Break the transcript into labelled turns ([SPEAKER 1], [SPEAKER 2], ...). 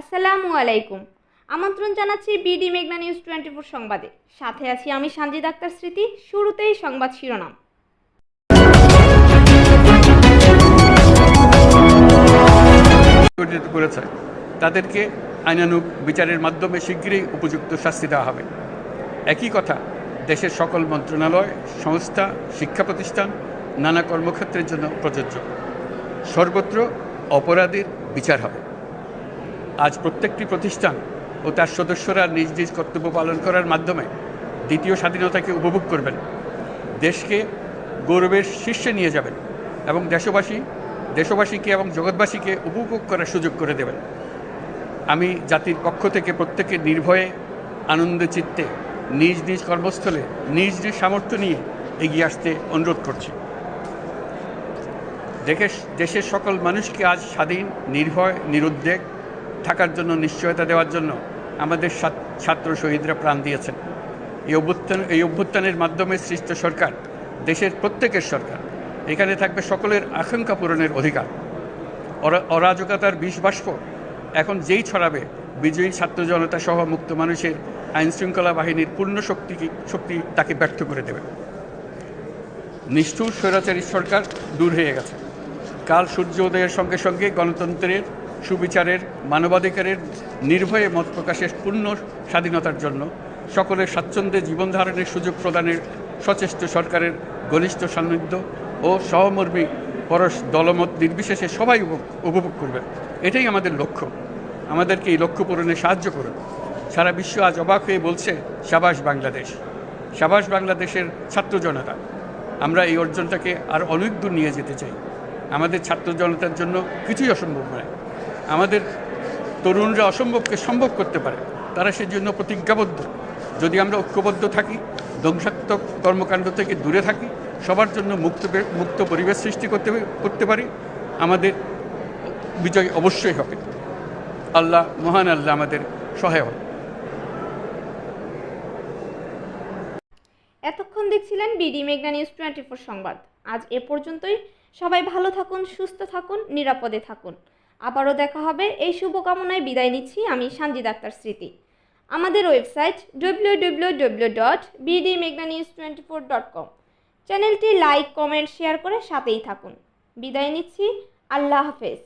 [SPEAKER 1] আসসালামু আলাইকুম। আমন্ত্রণ জানাচ্ছি বিডি মেঘনা নিউজ টোয়েন্টি ফোর সংবাদে। সাথে আছি আমি সানজিদ আক্তার স্মৃতি, শুরুতেই সংবাদ শিরোনাম।
[SPEAKER 2] তাদেরকে আইনানুক বিচারের মাধ্যমে শীঘ্রই উপযুক্ত শাস্তি দেওয়া হবে। একই কথা, দেশের সকল মন্ত্রণালয়, সংস্থা, শিক্ষা প্রতিষ্ঠান, নানা কর্মক্ষেত্রের জন্য প্রযোজ্য। সর্বত্র অপরাধীর বিচার হবে। আজ প্রত্যেকটি প্রতিষ্ঠান ও তার সদস্যরা নিজ নিজ কর্তব্য পালন করার মাধ্যমে দ্বিতীয় স্বাধীনতাকে উপভোগ করবেন। দেশকে গৌরবের শীর্ষে নিয়ে যাবেন এবং দেশবাসী, দেশবাসীকে এবং জগৎবাসীকে উপভোগ করার সুযোগ করে দেবেন। আমি জাতির পক্ষ থেকে প্রত্যেকে নির্ভয়ে, আনন্দ চিত্তে, নিজ নিজ কর্মস্থলে, নিজ নিজ সামর্থ্য নিয়ে এগিয়ে আসতে অনুরোধ করছি। দেশের দেশের সকল মানুষকে আজ স্বাধীন, নির্ভয়, নিরুদ্বেগ থাকার জন্য, নিশ্চয়তা দেওয়ার জন্য আমাদের ছাত্র শহীদরা প্রাণ দিয়েছেন। এই অভ্যুত্থান, এই অভ্যুত্থানের মাধ্যমে সৃষ্ট সরকার, দেশের প্রত্যেকের সরকার, এখানে থাকবে সকলের আকাঙ্ক্ষা পূরণের অধিকার। অরা- অরাজকতার বিষ বাষ্প এখন যেই ছড়াবে, বিজয়ী ছাত্র জনতা সহ মুক্ত মানুষের আইন শৃঙ্খলা বাহিনীর পূর্ণ শক্তি শক্তি তাকে ব্যর্থ করে দেবে। নিষ্ঠুর স্বৈরাচারী সরকার দূর হয়ে গেছে। কাল সূর্য উদয়ের সঙ্গে সঙ্গে গণতন্ত্রের সুবিচারের, মানবাধিকারের নির্ভয়ে মত প্রকাশের পূর্ণ স্বাধীনতার জন্য সকলের স্বাচ্ছন্দ্যে জীবন ধারণের সুযোগ প্রদানের সচেষ্ট সরকারের ঘনিষ্ঠ সান্নিধ্য ও সহমর্মী পরশ দলমত নির্বিশেষে সবাই উপভোগ- উপভোগ করবে। এটাই আমাদের লক্ষ্য। আমাদেরকে এই লক্ষ্য পূরণে সাহায্য করুন। সারা বিশ্ব আজ অবাক হয়ে বলছে, সাবাস বাংলাদেশ। সাবাস বাংলাদেশের ছাত্র জনতা, আমরা এই অর্জনটাকে আর অনেক দূর নিয়ে যেতে চাই। আমাদের ছাত্র জনতার জন্য কিছুই অসম্ভব নয়। আমাদের তরুণরা অসম্ভবকে সম্ভব করতে পারে। তারা সেজন্য প্রতিজ্ঞাবদ্ধ। যদি আমরা ঐক্যবদ্ধ থাকি, ধ্বংসাত্মক কর্মকাণ্ড থেকে দূরে থাকি, সবার জন্য মুক্ত মুক্ত পরিবেশ সৃষ্টি করতে করতে পারি, আমাদের বিজয় অবশ্যই হবে। আল্লাহ, মহান আল্লাহ আমাদের সহায় হবে
[SPEAKER 1] এতক্ষণ দেখছিলেন বিডি মেঘনা নিউজ টোয়েন্টি ফোর সংবাদ। আজ এ পর্যন্তই। সবাই ভালো থাকুন, সুস্থ থাকুন, নিরাপদে থাকুন। আবারও দেখা হবে। এই শুভকামনায় বিদায় নিচ্ছি আমি সানজিদ আক্তার স্মৃতি। আমাদের website W W W dot twenty four dot com চ্যানেলটি লাইক, কমেন্ট, শেয়ার করে সাথেই থাকুন। বিদায় নিচ্ছি। আল্লাহ হাফেজ।